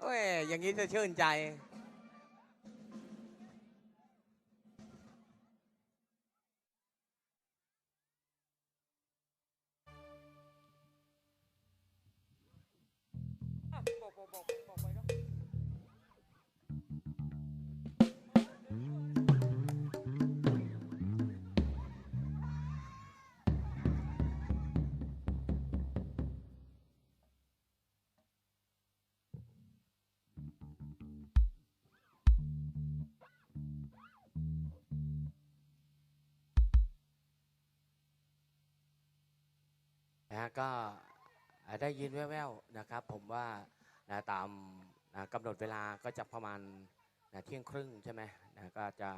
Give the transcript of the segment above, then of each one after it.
โอ้ยอย่างนี้จะชื่นใจ นะฮะก็ได้ยินแว่วๆนะครับ ผมว่านะตามนะกำหนดเวลาก็จะประมาณนะเที่ยงครึ่งใช่ไหมนะก็จะ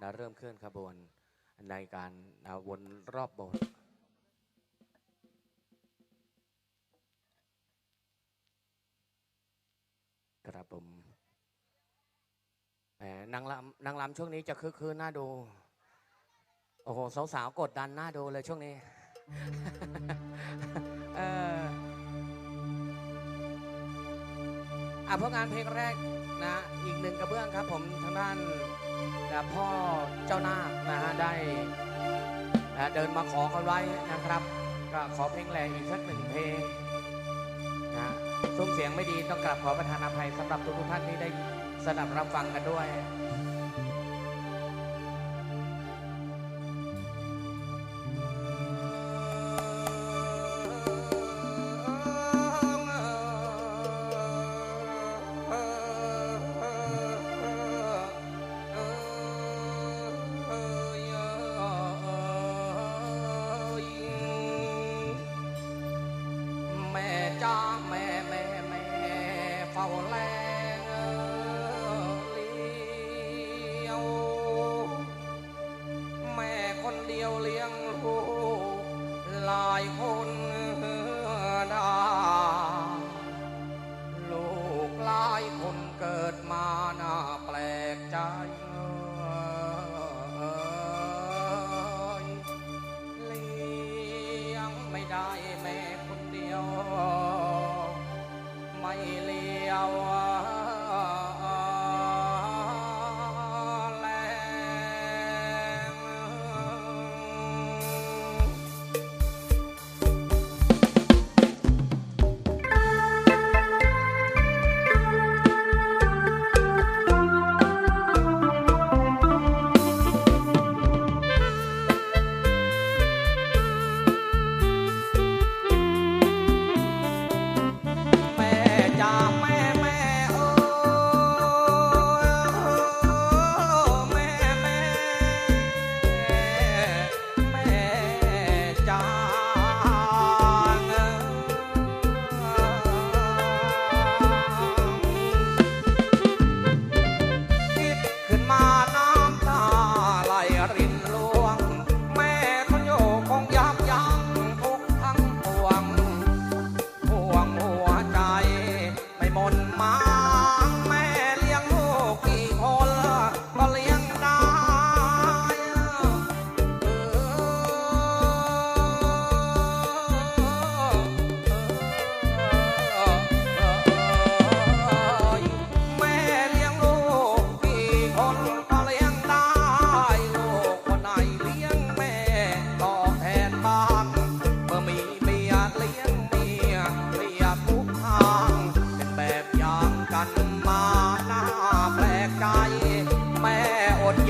นะเริ่มเคลื่อนขบวนในการนะวนรอบโบสถ์ครับผมแหมนางรำนางรำช่วงนี้จะคึกคืนน่าดู โอ้โห สาวๆ กดดันน่าดูเลยช่วงนี้ เอออะเพราะงานเพลงแรกนะ อีกหนึ่งกระเบื้องครับ ผมทางด้านนะพ่อเจ้านาคนะฮะได้นะเดินมาขอกันไว้นะครับ ก็ขอเพลงแรกอีกสักหนึ่งเพลงนะซุ้มเสียงไม่ดีต้องกลับขอประทานอภัยสำหรับทุกท่านที่ได้สนับรับฟังกันด้วย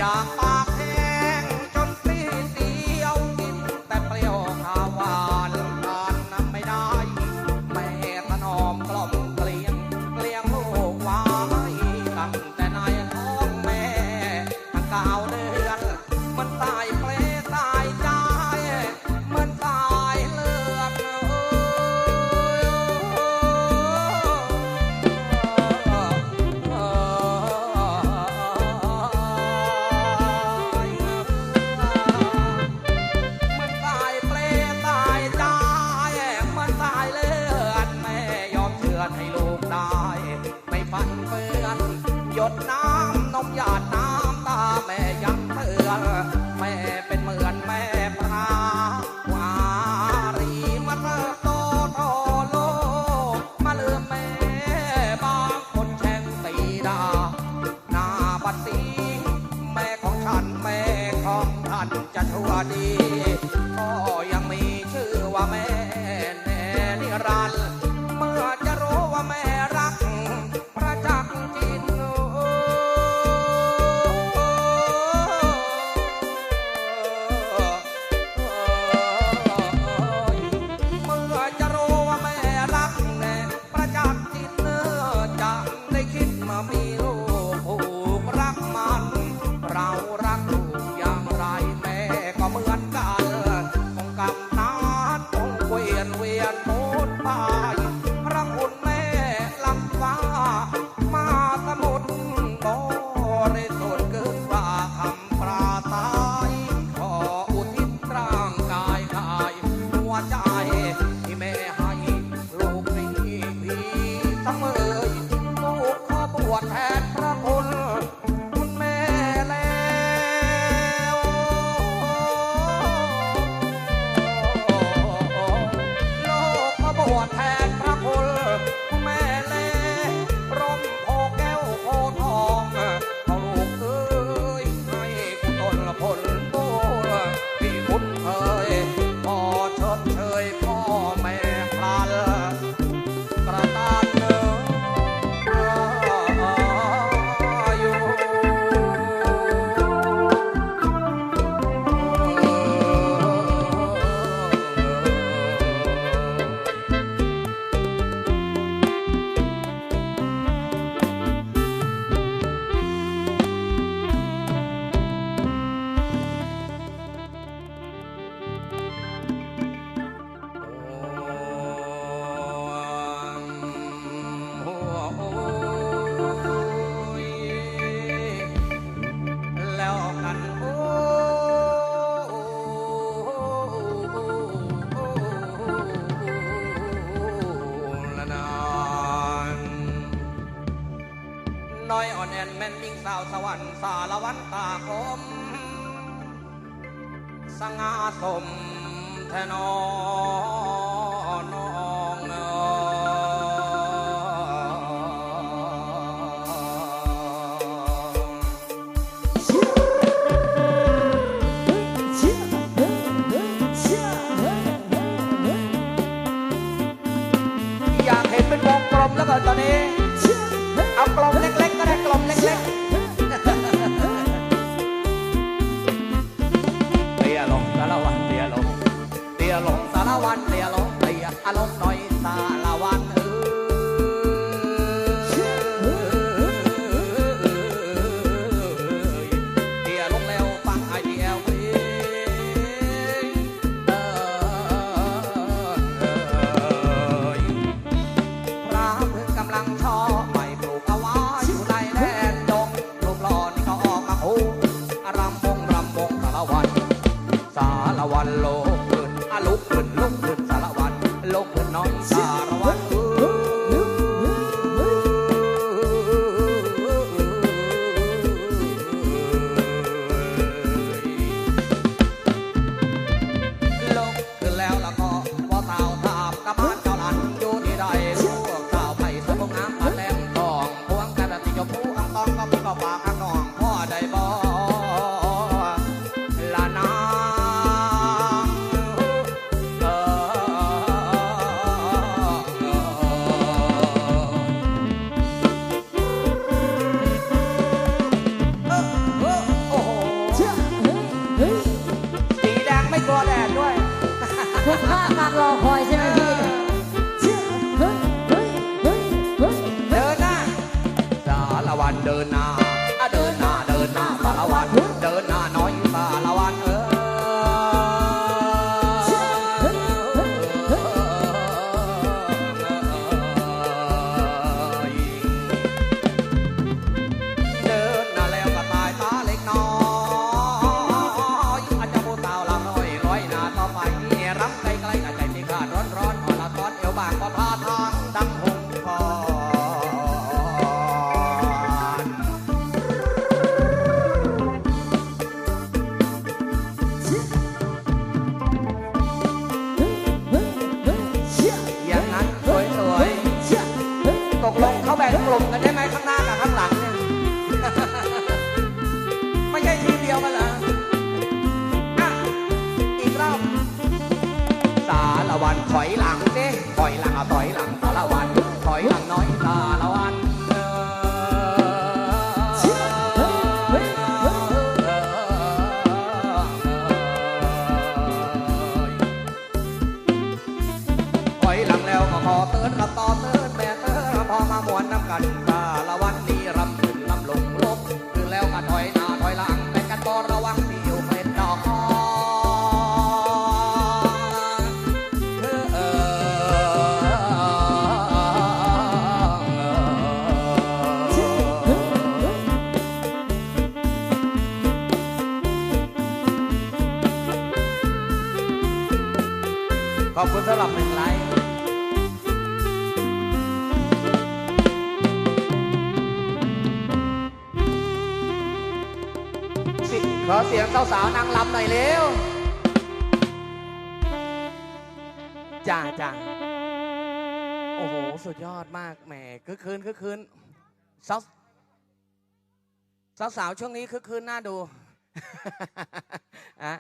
อ อนหยดน้ำนมหยาดน้ำตาแม่ยังเตือนแม่เป็นาวสวรรค์สารวันตาคม สง่าสมแทนอนองเอยากเห็นเป็นวงกลมแล้วก็ตอนนี้ เอากลมเล็กๆก็ได้กลมเล็กๆ วันเลียลงเลียอารมณ์หน่อยสา sarwaku เดินหน้าเดินหน้าเดินหน้าสาวัต คุณสำหรับหนึ่ไลขอเสียงสาวๆนางลำหน่อยเร็วจ้าจ้าโอ้โห สุดยอดมากแหมคือคืนคือคืนสาวสาวๆช่วงนี้คือคืนน่าดูอะ